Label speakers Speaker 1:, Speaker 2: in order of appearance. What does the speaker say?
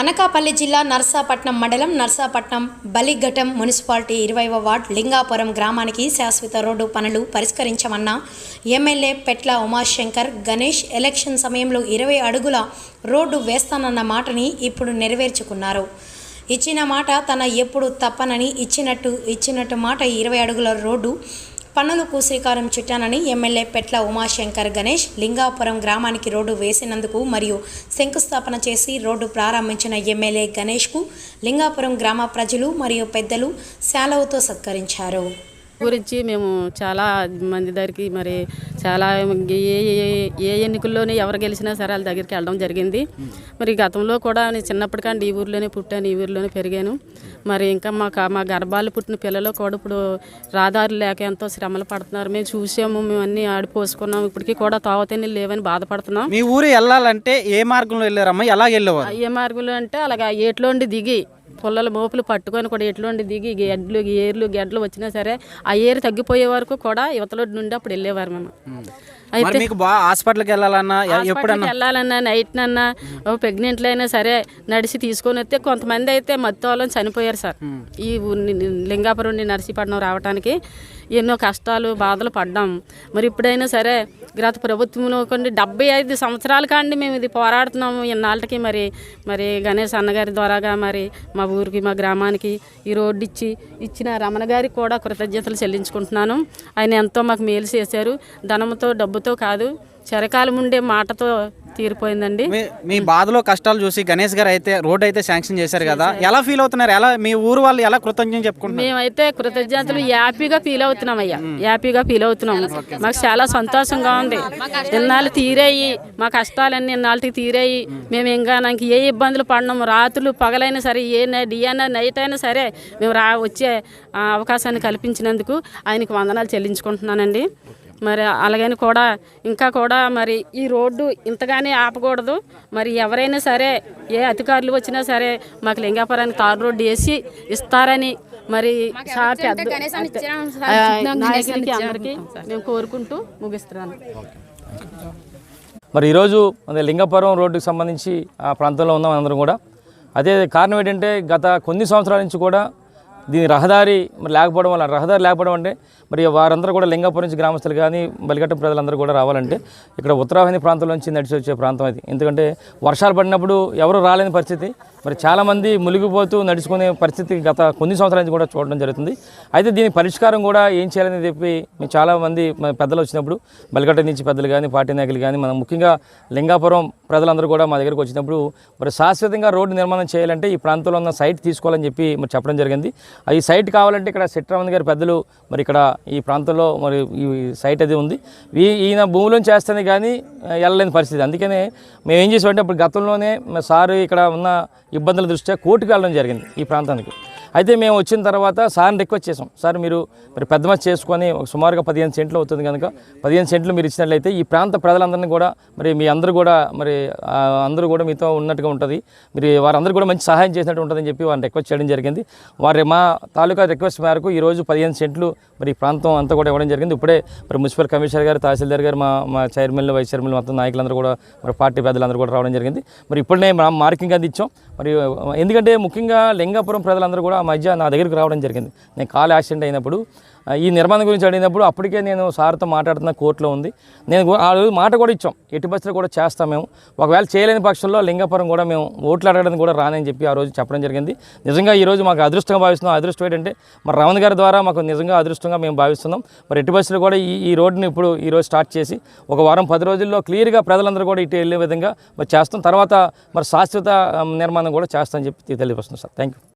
Speaker 1: Anakapalli జిల్లా నర్సాపట్నం మండలం నర్సాపట్నం Balighattam municipality ఇరవైవ వార్డ్ లింగాపురం గ్రామానికి శాశ్వత రోడ్డు పనులు పరిష్కరించమన్న ఎమ్మెల్యే పెట్ల ఉమాశంకర్ గణేష్ ఎలక్షన్ సమయంలో ఇరవై అడుగుల రోడ్డు వేస్తానన్న మాటని ఇప్పుడు నెరవేర్చుకున్నారు. ఇచ్చిన మాట తన ఎప్పుడు తప్పనని ఇచ్చినట్టు ఇచ్చినట్టు మాట ఇరవై అడుగుల రోడ్డు పన్నులకు శ్రీకారం చుట్టానని ఎమ్మెల్యే పెట్ల ఉమాశంకర్ గణేష్ లింగాపురం గ్రామానికి రోడ్డు వేసినందుకు మరియు శంకుస్థాపన చేసి రోడ్డు ప్రారంభించిన ఎమ్మెల్యే గణేష్కు లింగాపురం గ్రామ ప్రజలు మరియు పెద్దలు శాలవుతో సత్కరించారు.
Speaker 2: గురించి మేము చాలా మంది దగ్గరికి మరి చాలా ఏ ఏ- ఏ ఎన్నికల్లోనే ఎవరు గెలిచినా సరే వాళ్ళ దగ్గరికి వెళ్ళడం జరిగింది. మరి గతంలో కూడా నేను చిన్నప్పటికండి ఈ ఊర్లోనే పుట్టాను ఈ ఊర్లోనే పెరిగాను. మరి ఇంకా మా మా గర్భాలు పుట్టిన పిల్లలు కూడా ఇప్పుడు రాదారు లేక ఎంతో శ్రమలు పడుతున్నారు. మేము చూసాము మేము అన్నీ ఆడిపోసుకున్నాం ఇప్పటికీ కూడా తాగుతేనే లేవని బాధపడుతున్నాం.
Speaker 3: మీ ఊరు వెళ్ళాలంటే ఏ మార్గంలో వెళ్ళారమ్మా? ఎలా వెళ్ళేవారు?
Speaker 2: ఏ మార్గులు అంటే అలాగా ఏట్లోండి దిగి పుల్లల మోపులు పట్టుకొని కూడా ఎట్లోండి దిగి గెడ్లు ఏర్లు గెడ్లు వచ్చినా సరే ఆ ఏరు తగ్గిపోయే వరకు కూడా యువతలో నుండి అప్పుడు వెళ్ళేవారు మేము.
Speaker 3: మీకు బా హాస్పిటల్కి వెళ్ళాలన్నా ఎప్పుడన్నా?
Speaker 2: వెళ్ళాలన్నా నైట్ నన్నా ప్రెగ్నెంట్లు అయినా సరే నడిచి తీసుకొని వస్తే కొంతమంది అయితే మత్తోళ్ళని చనిపోయారు సార్. ఈ లింగాపురం నుండి నర్సీపట్నం రావడానికి ఎన్నో కష్టాలు బాధలు పడ్డాం. మరి ఇప్పుడైనా సరే గత ప్రభుత్వంలో కొన్ని డెబ్బై ఐదు సంవత్సరాల కాండి మేము ఇది పోరాడుతున్నాము ఇన్నాళ్ళకి మరి మరి గణేష్ అన్నగారి ద్వారాగా మరి మా ఊరికి మా గ్రామానికి ఈ రోడ్డు ఇచ్చి ఇచ్చిన రమణ గారికి కూడా కృతజ్ఞతలు చెల్లించుకుంటున్నాను. ఆయన ఎంతో మాకు మేలు చేశారు. ధనంతో డబ్బుతో కాదు చరకాలం ఉండే మాటతో తీరిపోయిందండి.
Speaker 3: మీ బాధలో కష్టాలు చూసి గణేష్ గారు అయితే రోడ్ అయితే శాంక్షన్ చేశారు కదా. ఎలా ఫీల్ అవుతున్నారు? ఎలా మీ ఊరు వాళ్ళు ఎలా కృతజ్ఞత చెప్పుకుంటున్నారు?
Speaker 2: మేమైతే కృతజ్ఞతలు హ్యాపీగా ఫీల్ అవుతున్నాం అయ్యా. హ్యాపీగా ఫీల్ అవుతున్నాం. మాకు చాలా సంతోషంగా ఉంది. ఇన్నాళ్ళు తీరాయి మా కష్టాలన్నీ ఇన్నాళ్ళకి తీరాయి. మేము. ఇంకా నాకు ఏ ఇబ్బందులు పడినాము రాత్రులు పగలైనా సరే ఏ డి అయినా నైట్ అయినా సరే మేము రా వచ్చే అవకాశాన్ని కల్పించినందుకు ఆయనకి వందనాలు చెల్లించుకుంటున్నానండి. మరి అలాగని కూడా ఇంకా కూడా మరి ఈ రోడ్డు ఇంతగానే ఆపకూడదు. మరి ఎవరైనా సరే ఏ అధికారులు వచ్చినా సరే మాకు లింగాపురానికి తారు రోడ్డు వేసి ఇస్తారని మరి పెద్ద నాయకులకి అందరికీ మేము కోరుకుంటూ ముగిస్తున్నాను.
Speaker 4: మరి ఈరోజు అదే లింగపురం రోడ్డుకి సంబంధించి ఆ ప్రాంతంలో ఉన్నాం అందరం కూడా. అదే కారణం ఏంటంటే గత కొన్ని సంవత్సరాల నుంచి కూడా దీని రహదారి మరి లేకపోవడం వల్ల రహదారి లేకపోవడం అంటే మరి వారందరూ కూడా లింగాపురం నుంచి గ్రామస్తులు కానీ బలిగట్టం ప్రజలందరూ కూడా రావాలంటే ఇక్కడ ఉత్తరాఖండ్ ప్రాంతం నుంచి నడిచి వచ్చే ప్రాంతం అది. ఎందుకంటే వర్షాలు పడినప్పుడు ఎవరు రాలేని పరిస్థితి. మరి చాలామంది మునిగిపోతూ నడుచుకునే పరిస్థితి గత కొన్ని సంవత్సరాల నుంచి కూడా చూడడం జరుగుతుంది. అయితే దీని పరిష్కారం కూడా ఏం చేయాలని చెప్పి మేము చాలామంది మన పెద్దలు వచ్చినప్పుడు బలిగట్ట నుంచి పెద్దలు కానీ పార్టీ నాయకులు కానీ మనం ముఖ్యంగా లింగాపురం ప్రజలందరూ కూడా మా దగ్గరకు వచ్చినప్పుడు మరి శాశ్వతంగా రోడ్డు నిర్మాణం చేయాలంటే ఈ ప్రాంతంలో ఉన్న సైట్ తీసుకోవాలని చెప్పి మరి చెప్పడం జరిగింది. ఈ సైట్ కావాలంటే ఇక్కడ సిట్రామంది గారి పెద్దలు మరి ఇక్కడ ఈ ప్రాంతంలో మరి ఈ సైట్ అది ఉంది. ఈ ఈయన భూమిలో చేస్తేనే కానీ వెళ్ళలేని పరిస్థితి. అందుకనే మేము ఏం చేసామంటే అప్పుడు గతంలోనే సారు ఇక్కడ ఉన్న ఇబ్బందుల దృష్ట్యా కోర్టుకు వెళ్ళడం జరిగింది ఈ ప్రాంతానికి. అయితే మేము వచ్చిన తర్వాత సార్ని రిక్వెస్ట్ చేసాం. సార్ మీరు మరి పెద్ద మచ్చ చేసుకొని సుమారుగా పదిహేను సెంట్లు అవుతుంది కనుక పదిహేను సెంట్లు మీరు ఇచ్చినట్లయితే ఈ ప్రాంత ప్రజలందరినీ కూడా మరి మీ అందరూ కూడా మరి అందరూ కూడా మీతో ఉన్నట్టుగా ఉంటుంది. మీరు వారందరూ కూడా మంచి సహాయం చేసినట్టు ఉంటుందని చెప్పి వారిని రిక్వెస్ట్ చేయడం జరిగింది. వారి మా తాలూకా రిక్వెస్ట్ మేరకు ఈరోజు పదిహేను సెంట్లు మరి ప్రాంతం అంతా కూడా ఇవ్వడం జరిగింది. ఇప్పుడే మరి మున్సిపల్ కమిషనర్ గారు తహసీల్దార్ గారు మా మా చైర్మన్లు వైస్ చైర్మన్లు మొత్తం నాయకులందరూ కూడా మరి పార్టీ పెద్దలందరూ కూడా రావడం జరిగింది. మరి ఇప్పుడే మా మార్కింగ్ అది ఇచ్చాం మరి ఎందుకంటే ముఖ్యంగా లింగాపురం ప్రజలందరూ కూడా మధ్య నా దగ్గరికి రావడం జరిగింది. నేను కాల్ యాక్సిడెంట్ అయినప్పుడు ఈ నిర్మాణం గురించి అడిగినప్పుడు అప్పటికే నేను సార్తో మాట్లాడుతున్న కోర్టులో ఉంది. నేను ఆ రోజు మాట కూడా ఇచ్చాం. ఎట్టి బస్సులో కూడా చేస్తాం మేము. ఒకవేళ చేయలేని పక్షంలో లింగపురం కూడా మేము ఓట్లు అడగడానికి కూడా రానని చెప్పి ఆ రోజు చెప్పడం జరిగింది. నిజంగా ఈ రోజు మాకు అదృష్టంగా భావిస్తున్నాం. అదృష్టం ఏంటంటే మరి రమణ్ గారి ద్వారా మాకు నిజంగా అదృష్టంగా మేము భావిస్తున్నాం. మరి ఎట్టి బస్సులు కూడా ఈ ఈ రోడ్డుని ఇప్పుడు ఈరోజు స్టార్ట్ చేసి ఒక వారం పది రోజుల్లో క్లియర్గా ప్రజలందరూ కూడా ఇటు వెళ్ళే విధంగా మరి చేస్తాం. తర్వాత మరి శాశ్వత నిర్మాణం కూడా చేస్తామని చెప్పి తెలియపరుస్తున్నాం సార్. Thank you